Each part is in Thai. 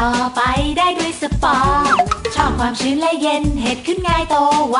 ต่อไปได้ด้วยสปอร์ชอบความชื้นและเย็นเห็ดขึ้นง่ายโตไว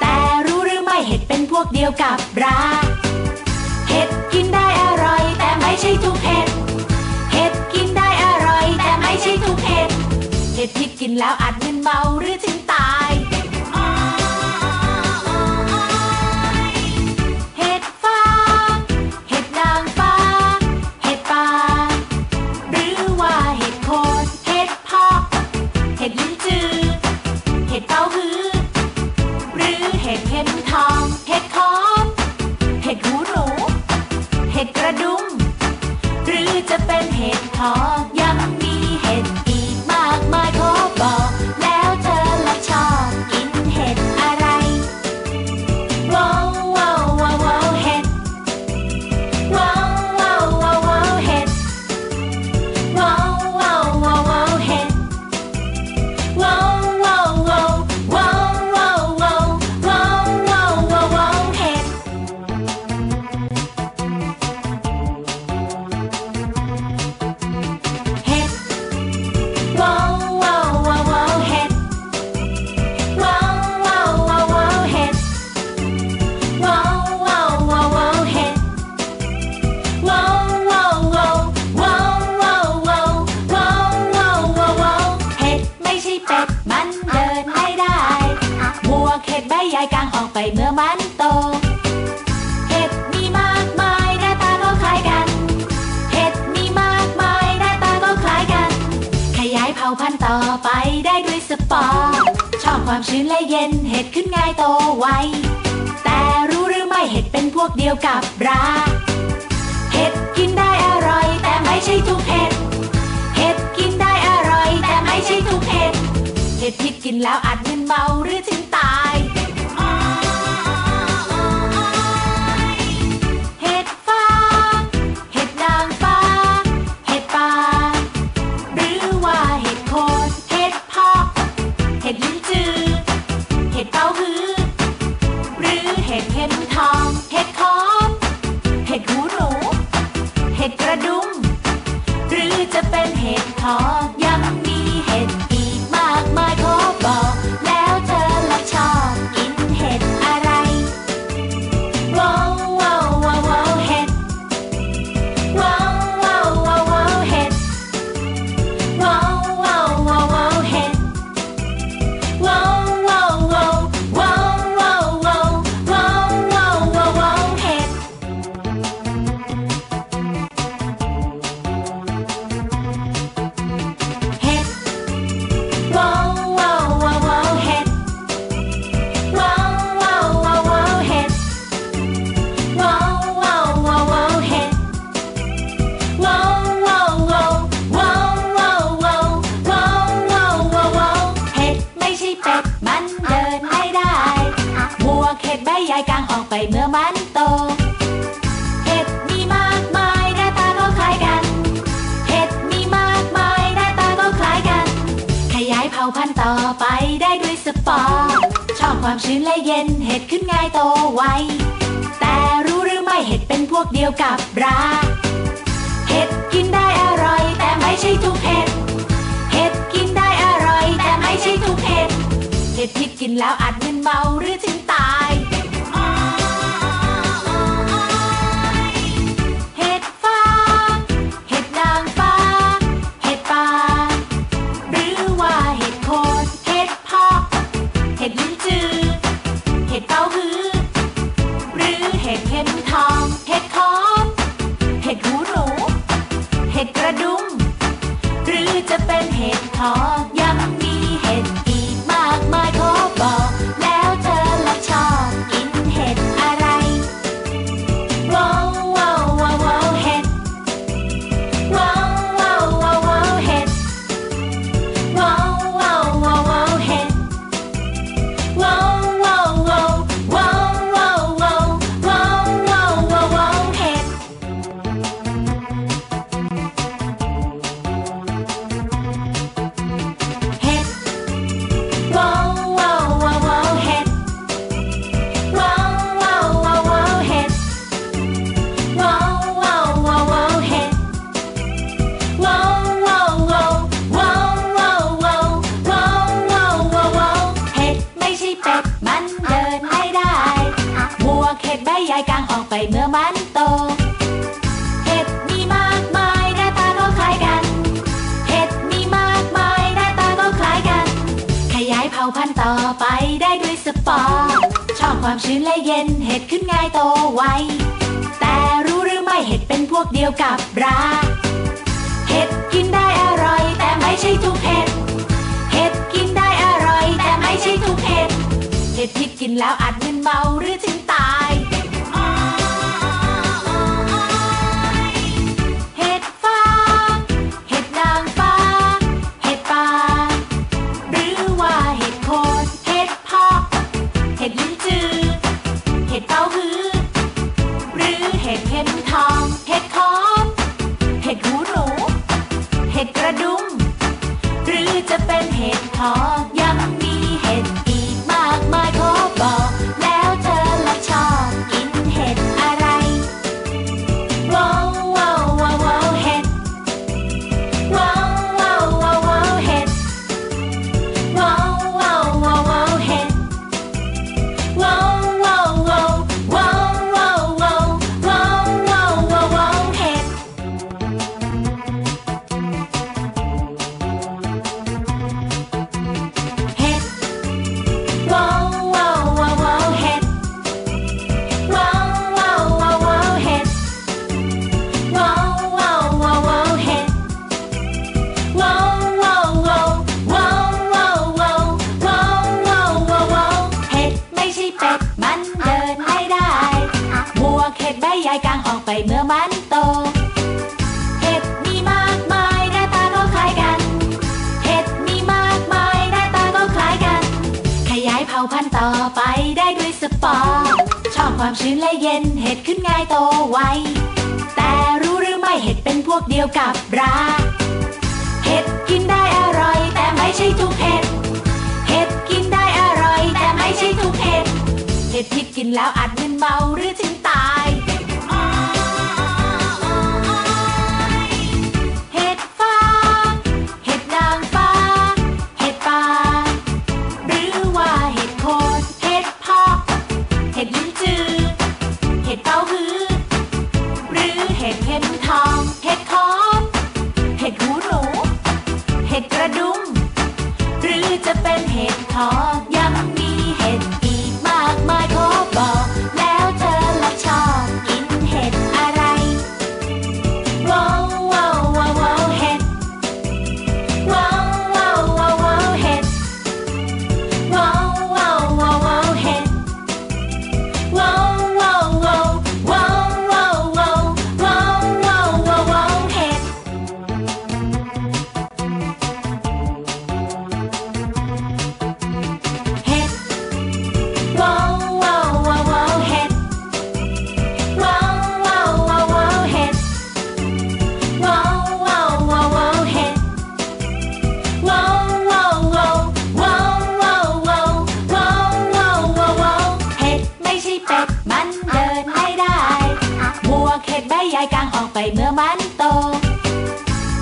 แต่รู้หรือไม่เห็ดเป็นพวกเดียวกับรา เห็ดกินได้อร่อย แต่ไม่ใช่ทุกเห็ด เห็ดกินได้อร่อย แต่ไม่ใช่ทุกเห็ด เห็ดที่กินแล้วอาจมึนเมาหรือถึง 더 กลางออกไปเมื่อมันโต เห็ดมีมากมายหน้าตาก็คล้ายกัน เห็ดมีมากมายหน้าตาก็คล้ายกัน ขยายเผ่าพันธุ์ต่อไปได้ด้วยสปอร์ชอบความชื้นและเย็นเห็ดขึ้นง่ายโตไว แต่รู้หรือไม่เห็ดเป็นพวกเดียวกับราเห็ดกินได้อร่อย แต่ไม่ใช่ทุกเห็ด เห็ดกินได้อร่อย แต่ไม่ใช่ทุกเห็ด เห็ดที่กินแล้วอาจมึนเมาหรือถึงตาย อง เห็ดคอนเห็ดหูหนู เห็ดกระดุม หรือจะเป็นเห็ดทอง โต เห็ดมีมากมายหน้าตาก็คล้ายกัน เห็ดมีมากมายหน้าตาก็คล้ายกัน ขยายเผ่าพันธุ์ต่อไปได้ด้วยสปอร์ชอบความชื้นและเย็นเห็ดขึ้นง่ายโตไว แต่รู้หรือไม่เห็ดเป็นพวกเดียวกับราเห็ดกินได้อร่อยแต่ไม่ใช่ทุกเห็ด เห็ดกินได้อร่อยแต่ไม่ใช่ทุกเห็ด เห็ดที่กินแล้วอาจมึนเมาห เป็ดมันเดินไม่ได้บัวเข็ดใบใหญ่กลางออกไปเมื่อมันโต เห็ดมีมากมายหน้าตาก็คล้ายกัน เห็ดมีมากมายหน้าตาก็คล้ายกัน ขยายเผาพันต่อไปได้ด้วยสปอร์ชอบความชื้นและเย็นเห็ดขึ้นง่ายโตไว แต่รู้หรือไม่เห็ดเป็นพวกเดียวกับรา เห็ดกินได้อร่อยแต่ไม่ใช่ทุกเห็ด็ดพิษกินแล้วอาจมึนเมาหรือถึง ไปเมื่อมันโต เห็ดมีมากมายหน้าตาก็คล้ายกัน เห็ดมีมากมายหน้าตาก็คล้ายกัน ขยายเผ่าพันธุ์ต่อไปได้ด้วยสปอร์ชอบความชื้นและเย็นเห็ดขึ้นง่ายโตไว แต่รู้หรือไม่เห็ดเป็นพวกเดียวกับราเห็ดกินได้อร่อย แต่ไม่ใช่ทุกเห็ด เห็ดกินได้อร่อย แต่ไม่ใช่ทุกเห็ด เห็ดที่กินแล้วอาจมึนเมาหรือถึงตาย 好 ไปเมื่อมันโต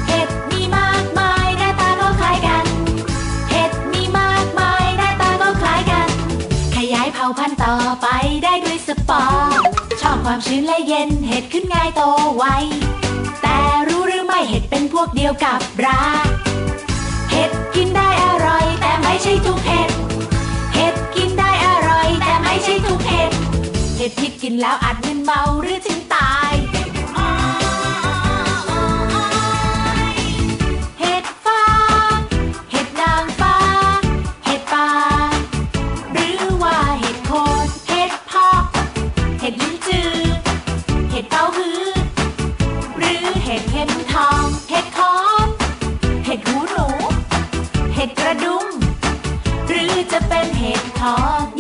เห็ดมีมากมายหน้าตาก็คล้ายกัน เห็ดมีมากมายหน้าตาก็คล้ายกัน ขยายเผ่าพันธุ์ต่อไปได้ด้วยสปอร์ชอบความชื้นและเย็นเห็ดขึ้นง่ายโตไว แต่รู้หรือไม่เห็ดเป็นพวกเดียวกับราเห็ดกินได้อร่อย แต่ไม่ใช่ทุกเห็ด เห็ดกินได้อร่อย แต่ไม่ใช่ทุกเห็ด เห็ดที่กินแล้วอาจมึนเมาหรือถึง เห็ดเข็มทอง เห็ดคอนเห็ดหูหนู เห็ดกระดุมหรือจะเป็นเห็ดทอง